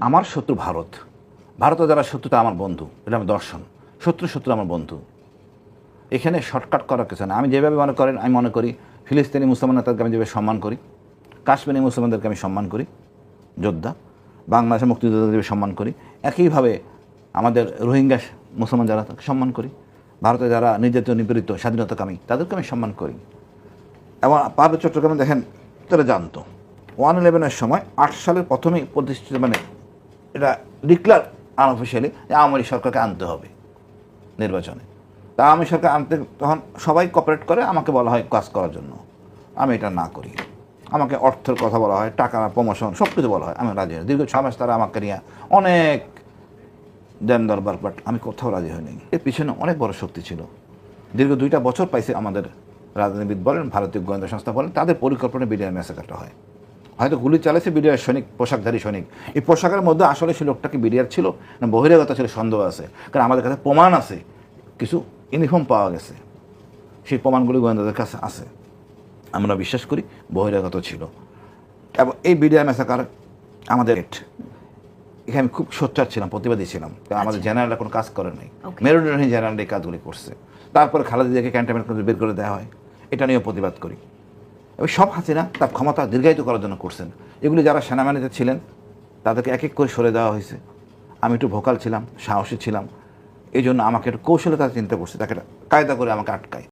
আমার শত্রু ভারত। ভারতে যারা শত্রুতা আমার বন্ধু। এটা আমার দর্শন। শত্রু শত্রু আমার বন্ধু। এখানে শর্টকাট করার কিছু না আমি যেভাবে মনে করেন, আমি মনে করি, ফিলিস্তিনি মুসলমানরা তাদেরকে আমি যেভাবে সম্মান করি, কাশ্মীরি মুসলমানদেরকে আমি সম্মান করি, যোদ্ধা, বাংলাদেশের মুক্তিযোদ্ধাদের সম্মান করি, একইভাবে আমাদের রোহিঙ্গা মুসলমান যারা তাকে সম্মান করি। ভারতে যারা নির্যাতিত, নিপীড়িত, স্বাধীনতাকামী তাদেরকে আমি সম্মান করি। এবং পার্বত্য চট্টগ্রামে দেখেন, তারা জানতো। ওয়ান ইলেভেনের সময়, আট সালের প্রথমেই প্রতিষ্ঠিত মানে এটা ডিক্লার আনঅফিসিয়ালি যে আওয়ামী সরকারকে আনতে হবে নির্বাচনে। তা আওয়ামী সরকার আনতে তখন সবাই কপারেট করে আমাকে বলা হয় কাজ করার জন্য। আমি এটা না করি। আমাকে অর্থের কথা বলা হয়, টাকা প্রমোশন সব কিছু বলা হয়। আমি রাজি হই দীর্ঘ ছ মাস তারা আমাকে নিয়ে অনেক দেন দরবার বাট আমি কোথাও রাজি হইনি এর পিছনে অনেক বড় শক্তি ছিল। দীর্ঘ দুইটা বছর পাইছে আমাদের রাজনীতিবিদ বলেন, ভারতীয় গোয়েন্দা সংস্থা বলেন, তাদের পরিকল্পনা বিডিআর ম্যাসাকারটা হয়। হয়তো গুলি চালাইছে বিডিআর সৈনিক পোশাকধারী সৈনিক। এই পোশাকের মধ্যে আসলে সে লোকটা কি বিডিআর ছিল? না বহিরাগত ছিল সন্দেহ আছে। কারণ আমাদের কাছে প্রমাণ আছে কিছু ইউনিফর্ম পাওয়া গেছে। সেই প্রমাণগুলি গোয়েন্দাদের কাছে আছে। আমরা বিশ্বাস করি বহিরাগত ছিল। এবং এই বিডিআর ম্যাসাকার আমাদের এখানে আমি খুব সোচ্চার ছিলাম প্রতিবাদী ছিলাম। আমাদের জেনারেলরা কোনো কাজ করে নাই। Okay. জেনারেল এই কাজগুলি করছে। তারপরে খালেদা জিয়াকে ক্যান্টনমেন্ট করে বের করে দেওয়া হয়। এটা নিয়েও প্রতিবাদ করি। এবং সব হাসিনা তার ক্ষমতা দীর্ঘায়িত করার জন্য করছেন। এগুলি যারা সেনাবাহিনীতে ছিলেন, তাদেরকে এক এক করে সরে দেওয়া হয়েছে। আমি একটু ভোকাল ছিলাম, সাহসী ছিলাম। এই জন্য আমাকে একটু কৌশলে তারা চিন্তা করছে, তাকে কায়দা করে আমাকে আটকায়।